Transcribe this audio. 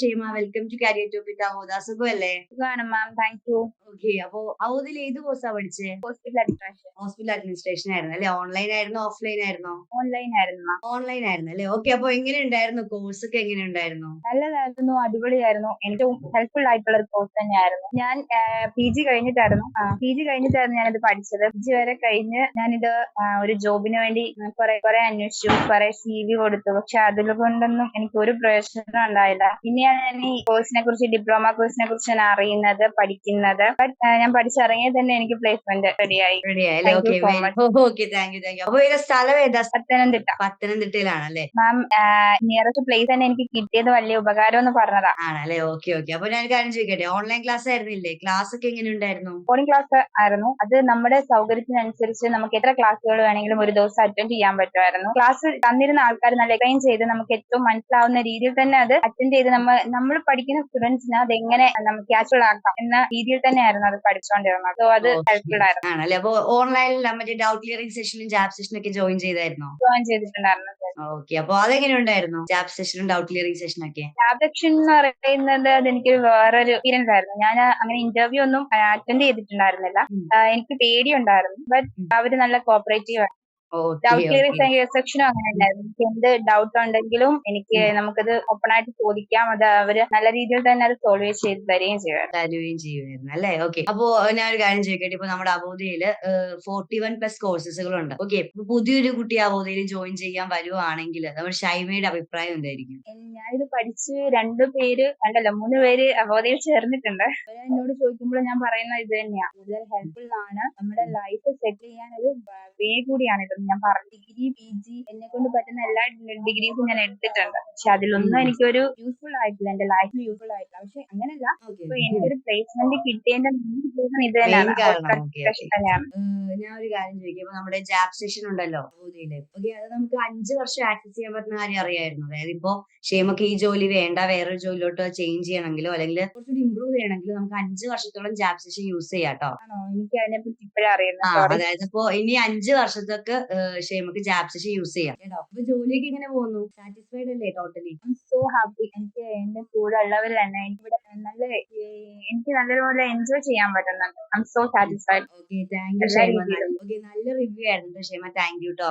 Shaima welcome to career topic അവോദ സുഖമല്ലേ സുഖമാണ് ma'am thank you okay അപ്പോ അവതിൽ ഏത് കോഴ്സാ പഠിച്ചേ? ഹോസ്പിറ്റൽ അഡ്മിനിസ്ട്രേഷൻ ഹോസ്പിറ്റൽ അഡ്മിനിസ്ട്രേഷൻ ആയിരുന്നു അല്ലെ? ഓൺലൈൻ ആയിരുന്നോ ഓഫ്ലൈൻ ആയിരുന്നോ? ഓൺലൈൻ ആയിരുന്നു ഓൺലൈൻ ആയിരുന്നു അല്ലെ? ഓക്കെ അപ്പൊ എങ്ങനെ ഉണ്ടായിരുന്നു? കോഴ്സ് ഒക്കെ എങ്ങനെ ഉണ്ടായിരുന്നു? നല്ലതായിരുന്നു അടിപൊളിയായിരുന്നു. ഏറ്റവും ഹെൽപ്ഫുൾ ആയിട്ടുള്ള ഒരു കോഴ്സ് തന്നെയായിരുന്നു. ഞാൻ പി ജി കഴിഞ്ഞിട്ടായിരുന്നു. പി ജി കഴിഞ്ഞിട്ടായിരുന്നു ഞാനിത് പഠിച്ചത്. പി ജി വരെ കഴിഞ്ഞ് ഞാനിത് ഒരു ജോബിന് വേണ്ടി കുറെ കുറെ അന്വേഷിച്ചു കുറെ സി വി കൊടുത്തു. പക്ഷെ അതിൽ കൊണ്ടൊന്നും എനിക്ക് ഒരു പ്രയോജനം ഉണ്ടായില്ല. പിന്നെയാണ് ഞാൻ ഈ കോഴ്സിനെ കുറിച്ച് ഡിപ്ലോമ കോഴ്സിനെ കുറിച്ച് ഞാൻ അറിയുന്നത് പഠിക്കുന്നത്. ബട്ട് ഞാൻ പഠിച്ചിറങ്ങിയ തന്നെ എനിക്ക് പ്ലേസ്മെന്റ് റെഡിയായി okay thank you thank you അപ്പൊ സ്ഥലം ഏതാ? പത്തനംതിട്ട. പത്തനംതിട്ടയിലാണല്ലേ? മാം നിയറസ്റ്റ് പ്ലേസ് തന്നെ എനിക്ക് കിട്ടിയത് വലിയ ഉപകാരം എന്ന് പറഞ്ഞതാ. ആണല്ലേ? ഓക്കെ ഓക്കെ അപ്പൊ ഞാൻ കാര്യം ചോദിക്കട്ടെ? ഓൺലൈൻ ക്ലാസ് ആയിരുന്നില്ലേ? ക്ലാസ് ഒക്കെ എങ്ങനെ ഉണ്ടായിരുന്നു? ഓൺലൈൻ ക്ലാസ് ആയിരുന്നു. അത് നമ്മുടെ സൗകര്യത്തിനനുസരിച്ച് നമുക്ക് എത്ര ക്ലാസ്സുകൾ വേണമെങ്കിലും ഒരു ദിവസം അറ്റൻഡ് ചെയ്യാൻ പറ്റുമായിരുന്നു. ക്ലാസ് തന്നിരുന്ന ആൾക്കാർ നല്ല എക്സ്പ്ലെയിൻ ചെയ്ത് നമുക്ക് ഏറ്റവും മനസ്സിലാവുന്ന രീതിയിൽ തന്നെ അത് അറ്റൻഡ് ചെയ്ത് നമ്മൾ നമ്മൾ പഠിക്കുന്ന സ്റ്റുഡൻസിന് അത് എങ്ങനെ നമുക്ക് ക്യാഷ്വൽ ആക്കാം എന്ന രീതിയിൽ തന്നെയായിരുന്നു അത് പഠിച്ചുകൊണ്ടിരുന്നത് സോ അത്. ഹെൽപ്ഫുൾ ആയിരുന്നു. ആണല്ലേ? അപ്പൊ ഓൺലൈനിൽ മറ്റേ ഡൗട്ട് ക്ലിയറിംഗ് സെഷനും ജാബ് സെഷനും ഒക്കെ ജോയിൻ ചെയ്തായിരുന്നോ? ജോയിൻ ചെയ്തിട്ടുണ്ടായിരുന്നു. ഓക്കെ അപ്പൊ അതെങ്ങനെ ഉണ്ടായിരുന്നു ജാബ് സെഷനും ഡൗട്ട് ക്ലിയറിംഗ് സെഷനും ഒക്കെ ലാബ് എന്ന് പറയുന്നത് അതെനിക്ക് വേറൊരു എക്സ്പീരിയൻസ് ആയിരുന്നു. ഞാൻ അങ്ങനെ ഇന്റർവ്യൂ ഒന്നും അറ്റൻഡ് ചെയ്തിട്ടുണ്ടായിരുന്നില്ല. എനിക്ക് പേടിയുണ്ടായിരുന്നു. ബട്ട് അവർ നല്ല കോപ്പറേറ്റീവ് ഓക്കെ ഡൗട്ട് ക്ലിയറിംഗ് സെക്ഷനും അങ്ങനെ ഉണ്ടായിരുന്നു. എനിക്ക് എന്ത് ഡൗട്ട് ഉണ്ടെങ്കിലും എനിക്ക് നമുക്കത് ഓപ്പൺ ആയിട്ട് ചോദിക്കാം. അത് അവർ നല്ല രീതിയിൽ തന്നെ അത് സോൾവ് ചെയ്ത് തരികയും ചെയ്യുമായിരുന്നു. തരുകയും ചെയ്യുമായിരുന്നു അല്ലേ? ഓക്കെ. അപ്പോ ഞാൻ ഒരു കാര്യം ചോദിക്കട്ടെ? ഇപ്പൊ നമ്മുടെ അബോധയിൽ ഫോർട്ടി വൺ പ്ലസ് കോഴ്സസുകളുണ്ട് ഓക്കെ. പുതിയൊരു കുട്ടി അബോധയിൽ ജോയിൻ ചെയ്യാൻ വരുവാണെങ്കിൽ നമ്മുടെ ഷൈമയുടെ അഭിപ്രായം എന്തായിരിക്കും? ഞാനിത് പഠിച്ച് രണ്ടു പേര് കണ്ടല്ലോ മൂന്ന് പേര് അബോധയിൽ ചേർന്നിട്ടുണ്ട്. എന്നോട് ചോദിക്കുമ്പോൾ ഞാൻ പറയുന്ന ഇത് തന്നെയാണ് കൂടുതൽ ഹെൽപ്ഫുൾ ആണ്. നമ്മുടെ ലൈഫ് സെറ്റിൽ ചെയ്യാൻ ഒരു വേ കൂടിയാണ് ഇത്. ഞാൻ പറഞ്ഞു ഡിഗ്രി പി ജി എന്നെ കൊണ്ട് പറ്റുന്ന എല്ലാ ഡിഗ്രീസും ഞാൻ എടുത്തിട്ടുണ്ട്. പക്ഷെ അതിലൊന്നും. എനിക്കൊരു യൂസ്ഫുൾ ആയിട്ടില്ല. എന്റെ ലൈഫിൽ യൂസ്ഫുൾ ആയിട്ടില്ല. പക്ഷെ അങ്ങനല്ല. ഇപ്പൊ എനിക്കൊരു പ്ലേസ്മെന്റ് കിട്ടിയതിന്റെ റീസൺ ഇത് തന്നെയാണ്. ഞാൻ ഒരു കാര്യം ചോദിക്കാം. ഇപ്പൊ നമ്മുടെ ജാബ് സെഷൻ ഉണ്ടല്ലോ ഓക്കെ അത് നമുക്ക് അഞ്ച് വർഷം ആക്സസ് ചെയ്യാൻ പറ്റുന്ന കാര്യം അറിയായിരുന്നു. അതായത് ഇപ്പോ ക്ഷേമക്ക് ഈ ജോലി വേണ്ട വേറൊരു ജോലിയിലോട്ട് ചേഞ്ച് ചെയ്യണമെങ്കിലോ അല്ലെങ്കിൽ കുറച്ചുകൂടി ഇമ്പ്രൂവ് ചെയ്യണമെങ്കിലോ നമുക്ക് അഞ്ച് വർഷത്തോളം ജാബ് സെഷൻ യൂസ് ചെയ്യാം കേട്ടോ എനിക്ക് അതിനെ പറ്റി ഇപ്പോഴേ അറിയാം അതായത് ഇപ്പോ ഇനി അഞ്ച് വർഷത്തേക്ക് ക്ഷേമക്ക് ജാപ്സിഷ് യൂസ് ചെയ്യാം. കേട്ടോ? അപ്പൊ ജോലിയൊക്കെ ഇങ്ങനെ പോകുന്നു? സാറ്റിസ്ഫൈഡ് അല്ലേ ടോട്ടലി ഐ സോ ഹാപ്പി എനിക്ക് എന്റെ കൂടെ ഉള്ളവർ തന്നെ. എനിക്ക് ഇവിടെ നല്ല എനിക്ക് നല്ലതുപോലെ എൻജോയ് ചെയ്യാൻ പറ്റുന്നുണ്ട്. I'm so satisfied okay thank you Shema okay നല്ല റിവ്യൂ ആയിരുന്നു ഷേമ താങ്ക് യു കേട്ടോ